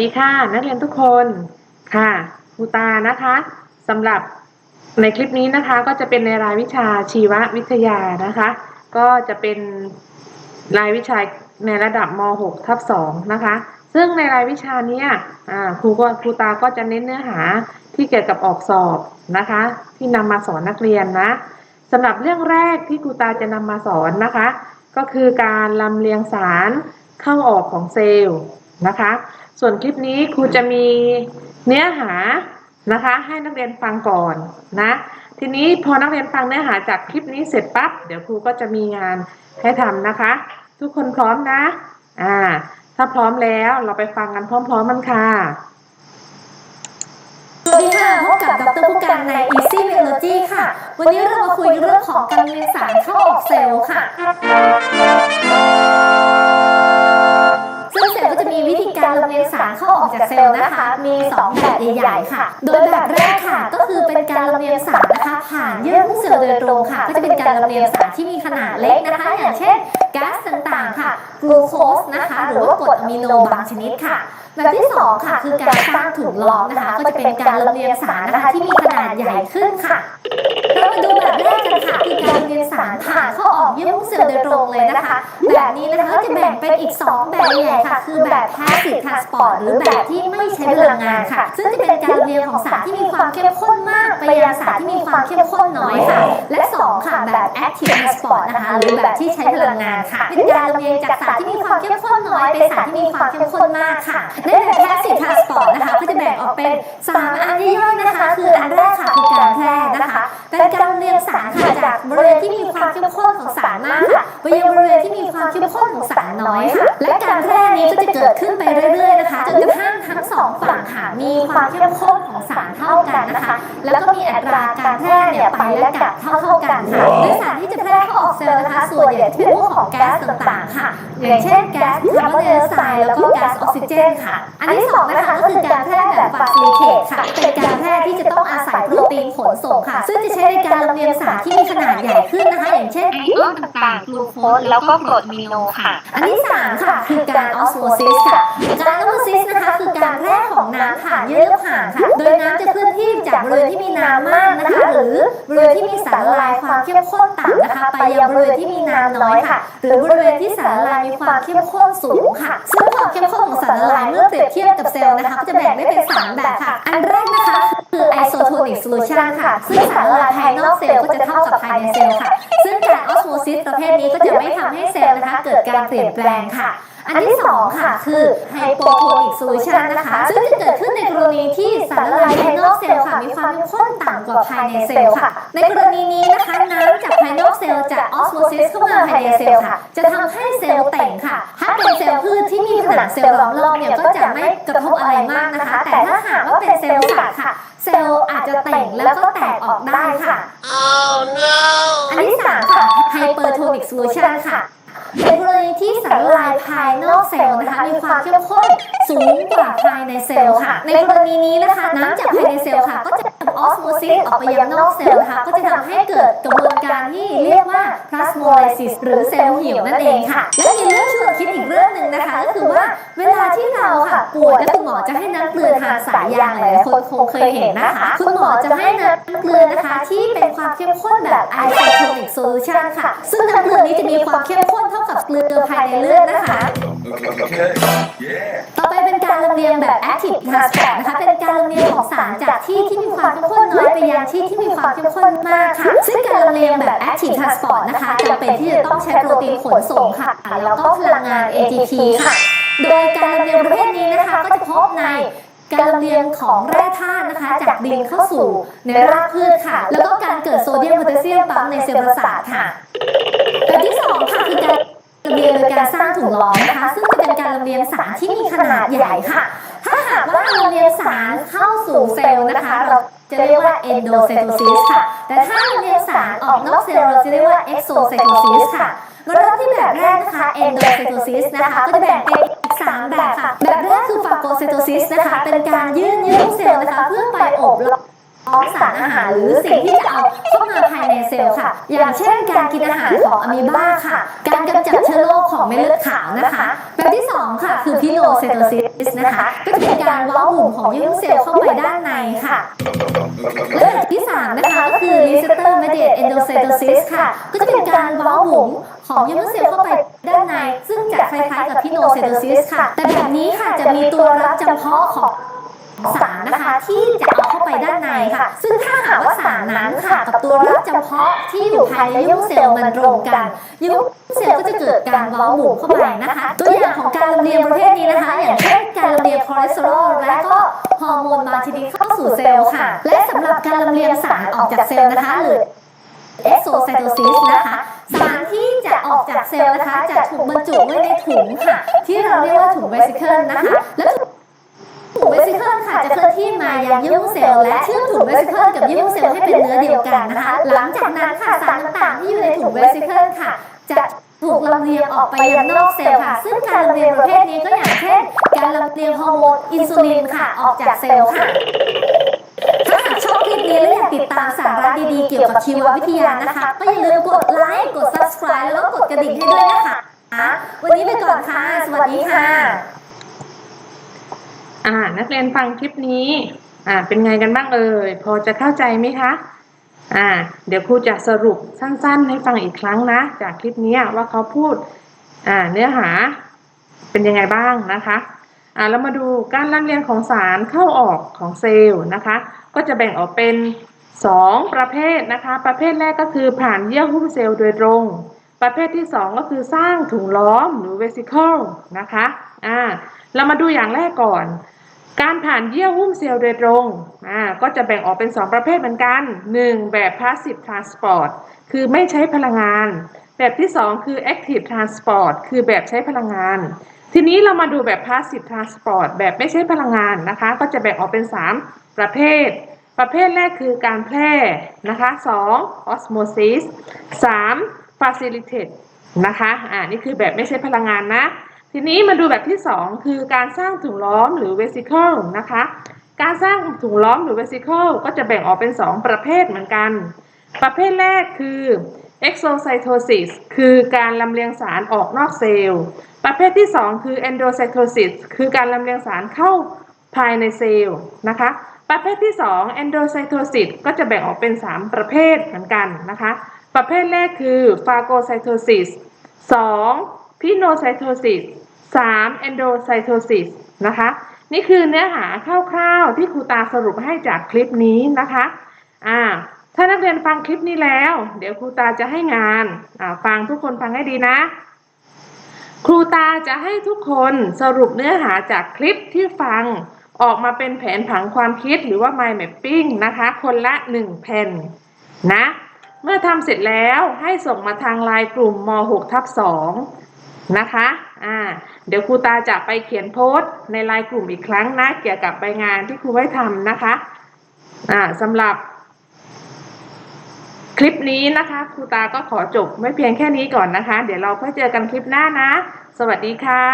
ดีค่ะนักเรียนทุกคนค่ะครูตานะคะสำหรับในคลิปนี้นะคะก็จะเป็นในรายวิชาชีววิทยานะคะ ก็จะเป็นรายวิชาในระดับม .6 ทับ2นะคะ ซึ่งในรายวิชานี้ครูก็ครูตาก็จะเน้นเนื้อหาที่เกี่ยวกับออกสอบนะคะ ที่นำมาสอนนักเรียนนะสำหรับเรื่องแรกที่ครูตาจะนำมาสอนนะคะ ก็คือการลำเลียงสารเข้าออกของเซลล์ นะคะ ส่วนคลิปนี้ครูจะมีเนื้อหานะคะ ให้นักเรียนฟังก่อนนะ ทีนี้พอนักเรียนฟังเนื้อหาจากคลิปนี้เสร็จปั๊บเดี๋ยวครูก็จะมีงานให้ทำนะคะ ทุกคนพร้อมนะอ่าถ้าพร้อมแล้วเราไปฟังกันพร้อมๆมันค่ะสวัสดีค่ะพบกับดรผู้การใน Easy Biology ค่ะ วันนี้เรามาคุยเรื่องของการเรียนสารเข้าออกเซลล์ค่ะ เลียงสารเข้าออกจากเซลล์นะคะ มี2แบบใหญ่ๆค่ะ โดยแบบแรกค่ะ ก็คือเป็นการลำเลียงสารนะคะ ผ่านเยื่อหุ้มเซลล์โดยตรงค่ะ ก็จะเป็นการลำเลียงสารที่มีขนาดเล็กนะคะ อย่างเช่นก๊าซต่างๆค่ะกลูโคสนะคะ หรือว่ากรดอะมิโนบางชนิดค่ะ แบบที่ 2 ค่ะ คือการสร้างถุงล้อมนะคะ ก็จะเป็นการลำเลียงสารนะคะที่มีขนาดใหญ่ขึ้นค่ะเรา มาดูแบบแรกกันค่ะคือการเรียนสารผ่านเข้าออกเยื่อหุ้มเซลล์โดยตรงเลยนะคะ แบบนี้นะคะจะแบ่งเป็นอีก 2 แบบใหญ่ค่ะ คือแบบ passive transport หรือแบบที่ไม่ใช้พลังงานค่ะ ซึ่งจะเป็นการเรียนของสารที่มีความเข้มข้นมาก ไปยังสารที่มีความเข้มข้นน้อยค่ะ และ 2 ค่ะแบบ active transport นะคะหรือแบบที่ใช้พลังงานค่ะเป็นการเรียนจากสารที่มีความเข้มข้นน้อยไปสารที่มีความเข้มข้นมากค่ะในแบบ passive transport นะคะก็จะแบ่งออกเป็นสามอันย่อยๆนะคะ คืออันแรกค่ะคือการแพร่นะคะเป็นการเรียงสารค่ะจากบริเวณที่มีความเข้มข้นของสารมากค่ะไปยังบริเวณที่มีความเข้มข้นของสารน้อยค่ะและการแพร่นี้ก็จะเกิดขึ้นไปเรื่อยๆนะคะจนกระทั่งทั้งสองฝั่งค่ะมีความเข้มข้นของสารเท่ากันนะคะ แล้วก็มีอัตราการแพร่เนี่ยไปและกลับเท่าๆกันค่ะโดยสารที่จะแพร่เข้าออกเซลล์นะคะส่วนใหญ่ที่เป็นพวกของแก๊สต่างๆค่ะอย่างเช่นแก๊สคาร์บอนไดออกไซด์แล้วก็แก๊สออกซิเจนค่ะ อันที่สองนะคะก็คือการแพร่แบบฟาซิลิเคตค่ะเป็นการแพร่ที่จะต้อง อาศัยโปรตีนขนส่งค่ะ ซึ่งจะใช้ในการลำเลียงสารที่มีขนาดใหญ่ขึ้นนะคะ อย่างเช่นไอออนต่างๆกลูโคสแล้วก็กรดอะมิโนค่ะ อันที่สามค่ะ คือการออสโมซิสค่ะ การออสโมซิสนะคะคือการแพร่ของน้ำผ่านเยื่อเลือดผ่านค่ะ โดยน้ำจะเคลื่อนที่จากบริเวณที่มีน้ำมากนะคะหรือ บริเวณที่มีสารละลายความเข้มข้นต่ำนะคะ ไปยังบริเวณที่มีน้ำน้อยค่ะ หรือบริเวณที่สารละลายมีความเข้มข้นสูงค่ะ ซึ่งความเข้มข้นของสารละลายเมื่อเปรียบเทียบกับเซลล์นะคะก็จะแบ่งได้เป็นสามแบบค่ะ อันแรกนะคะคือ isotonic solution ค่ะ ซึ่งสารละลายภายนอกเซลล์ก็จะเท่ากับภายในเซลล์ค่ะ ซึ่งการออสโมซิสประเภทนี้ก็จะไม่ทำให้เซลล์นะคะ เกิดการเปลี่ยนแปลงค่ะ อันที่สองค่ะคือไฮโปโทนิกโซลูชันนะคะ ซึ่งจะเกิดขึ้นในกรณีที่สารละลายภายนอกเซลล์ค่ะมีความเข้มข้นต่ำกว่าภายในเซลล์ค่ะ ในกรณีนี้นะคะน้ำจากภายนอกเซลล์จะออสโมซิสเข้ามาภายในเซลล์ค่ะ จะทำให้เซลล์แต่งค่ะ ถ้าเป็นเซลล์พืชที่มีผนังเซลล์ล้อมรอบเนี่ยก็จะไม่กระทบอะไรมากนะคะ แต่ถ้าหากว่าเป็นเซลล์สัตว์ค่ะ เซลล์อาจจะแต่งแล้วก็แตกออกได้ค่ะอันที่สามค่ะไฮเปอร์โทนิกโซลูชันค่ะ ในกรณีที่สารละลายภายนอกเซลล์นะคะมีความเข้มข้นสูงกว่าภายในเซลล์ค่ะ ในกรณีนี้นะคะน้ำจากภายในเซลล์ค่ะ ก็จะออสโมซิสออกไปยังนอกเซลล์นะคะก็จะทำให้เกิดกระบวนการที่เรียกว่าพลาสโมไลซิสหรือเซลล์เหี่ยวนั่นเองค่ะ และมีเรื่องชวนคิดอีกเรื่องหนึ่งนะคะก็คือว่าเวลาที่เราค่ะป่วยและคุณหมอจะให้น้ำเกลือทางสายยางหลายๆคนคงเคยเห็นนะคะ คุณหมอจะให้น้ำเกลือนะคะที่เป็นความเข้มข้นแบบไอโซโทนิกโซลูชันค่ะ ซึ่งน้ำเกลือนี้จะมีความเข้มข้นเท่ากับเกลือภายในเลือดนะคะ Okay. Yeah. ต่อไปเป็นการลำเลียงแบบ active transport นะคะ เป็นการลำเลียงของสารจากที่ที่มีความเข้มข้นน้อยไปยังที่ที่มีความเข้มข้นมากค่ะ ซึ่งการลำเลียงแบบ active transport นะคะจำเป็นที่จะต้องใช้โปรตีนขนส่งค่ะ แล้วก็พลังงาน ATP ค่ะ โดยการลำเลียงประเภทนี้นะคะก็จะพบในการลำเลียงของแร่ธาตุนะคะ จากดินเข้าสู่ในรากพืชค่ะ แล้วก็การเกิดโซเดียมโพแทสเซียมปั๊มในเซลล์ประสาทค่ะแบบที่สองค่ะคือการ ลำเลียงโดยการสร้างถุงล้อมนะคะ ซึ่งจะเป็นการลำเลียงสารที่มีขนาดใหญ่ค่ะ ถ้าหากว่าลำเลียงสารเข้าสู่เซลล์นะคะ เราจะเรียกว่า endocytosis ค่ะ แต่ถ้าลำเลียงสารออกนอกเซลล์เราจะเรียกว่า exocytosis ค่ะมาเริ่มที่แบบแรกนะคะ endocytosis นะคะ ก็จะแบ่งเป็นอีกสามแบบค่ะ แบบแรกคือ phagocytosis นะคะ เป็นการยื่นเยื่อเซลล์นะคะเพื่อไปโอบล้อม ของสารอาหารหรือสิ่งที่จะเอาเข้ามาภายในเซลล์ค่ะ อย่างเช่นการกินอาหารของอะมีบาค่ะ การกำจัดเชื้อโรคของเม็ดเลือดขาวนะคะแบบที่สองค่ะ คือพิโนเซโตซิสนะคะ ก็จะเป็นการเว้าหมุนของเยื่อเซลล์เข้าไปด้านในค่ะและแบบที่ 3 นะคะก็คือ receptor mediated endocytosis ค่ะ ก็จะเป็นการเว้าหมุนของเยื่อเซลล์เข้าไปด้านใน ซึ่งจะคล้ายๆกับพิโนเซโตซิสค่ะ แต่แบบนี้ค่ะจะมีตัวรับจำเพาะของ สารนะคะที่จะเอาเข้าไปด้านในค่ะ ซึ่งถ้าหากว่าสารนั้นค่ะกับตัวรับจำเพาะที่อยู่ภายในเยื่อหุ้มเซลล์มันตรงกันเยื่อหุ้มเซลล์ก็จะเกิดการเว้าหมุนเข้าไปนะคะ ตัวอย่างของการลำเลียงประเภทนี้นะคะ อย่างเช่นการลำเลียงคอเลสเตอรอลและก็ฮอร์โมนบางชนิดเข้าสู่เซลล์ค่ะ และสำหรับการลำเลียงสารออกจากเซลล์นะคะหรือ exocytosis นะคะสารที่จะออกจากเซลล์นะคะจะถูกบรรจุไว้ในถุงค่ะ ที่เราเรียกว่าถุงเวสิเคิลนะคะและ ที่มายังเยื่อหุ้มเซลล์และเชื่อมถุงเวสิเคิลกับเยื่อหุ้มเซลล์ให้เป็นเนื้อเดียวกันนะคะ หลังจากนั้นค่ะสารต่างๆที่อยู่ในถุงเวสิเคิลค่ะ จะถูกลำเลียงออกไปยังนอกเซลล์ค่ะ ซึ่งการลำเลียงประเภทนี้ก็อย่างเช่น การลำเลียงฮอร์โมนอินซูลินค่ะออกจากเซลล์ค่ะถ้าหากชอบคลิปนี้และอยากติดตามสาระดีๆ เกี่ยวกับชีววิทยานะคะ ก็อย่าลืมกดไลค์กด subscribe แล้วก็กดกระดิ่งให้ด้วยนะคะ วันนี้ไปก่อนค่ะ สวัสดีค่ะ อ่า นักเรียนฟังคลิปนี้ อ่า เป็นไงกันบ้างเอ่ย พอจะเข้าใจไหมคะ อ่า เดี๋ยวครูจะสรุปสั้น ๆ ให้ฟังอีกครั้งนะ จากคลิปนี้ว่าเขาพูด อ่า เนื้อหา เป็นยังไงบ้างนะคะ อ่าเรามาดูการลำเลียงของสารเข้าออกของเซลล์นะคะ ก็จะแบ่งออกเป็น 2 ประเภทนะคะ ประเภทแรกก็คือผ่านเยื่อหุ้มเซลล์โดยตรง ประเภทที่ 2 ก็คือสร้างถุงล้อมหรือ vesicle นะคะ อ่า เรามาดูอย่างแรกก่อน การผ่านเยื่อหุ้มเซลล์โดยตรงอ่าก็จะแบ่งออกเป็น 2 ประเภทเหมือนกัน 1. แบบ passive transport คือไม่ใช้พลังงาน แบบที่ 2 คือ active transport คือแบบใช้พลังงาน ทีนี้เรามาดูแบบ passive transport แบบไม่ใช้พลังงานนะคะ ก็จะแบ่งออกเป็น 3 ประเภท ประเภทแรกคือการแพร่นะคะ 2. osmosis 3. facilitate นะคะ อ่า นี่คือแบบไม่ใช้พลังงานนะ ทีนี้มาดูแบบที่ 2 คือการสร้างถุงล้อมหรือ vesicle นะคะ การสร้างถุงล้อมหรือ vesicle ก็จะแบ่งออกเป็น 2 ประเภทเหมือนกัน ประเภทแรกคือ exocytosis คือการลำเลียงสารออกนอกเซลล์ ประเภทที่ 2 คือ endocytosis คือการลำเลียงสารเข้าภายในเซลล์นะคะ ประเภทที่ 2 endocytosis ก็จะแบ่งออกเป็น 3 ประเภทเหมือนกันนะคะ ประเภทแรกคือ phagocytosis 2. Pinocytosis 3. endocytosis นะคะ นี่คือเนื้อหาคร่าวๆที่ครูตาสรุปให้จากคลิปนี้นะคะอ่าถ้านักเรียนฟังคลิปนี้แล้ว เดี๋ยวครูตาจะให้งานอ่าฟังทุกคนฟังให้ดีนะ ครูตาจะให้ทุกคนสรุปเนื้อหาจากคลิปที่ฟังออกมาเป็นแผนผังความคิดหรือว่า mind mapping นะคะ คนละ 1 แผ่นนะ เมื่อทำเสร็จแล้วให้ส่งมาทางไลน์กลุ่มม .6 ทับ2 นะคะ อ่า เดี๋ยวครูตาจะไปเขียนโพสต์ในไลน์กลุ่มอีกครั้งนะ เกี่ยวกับใบงานที่ครูไว้ทำนะคะ อ่าสำหรับ คลิปนี้นะคะครูตาก็ขอจบไม่เพียงแค่นี้ก่อนนะคะ เดี๋ยวเราค่อยเจอกันคลิปหน้านะ สวัสดีค่ะ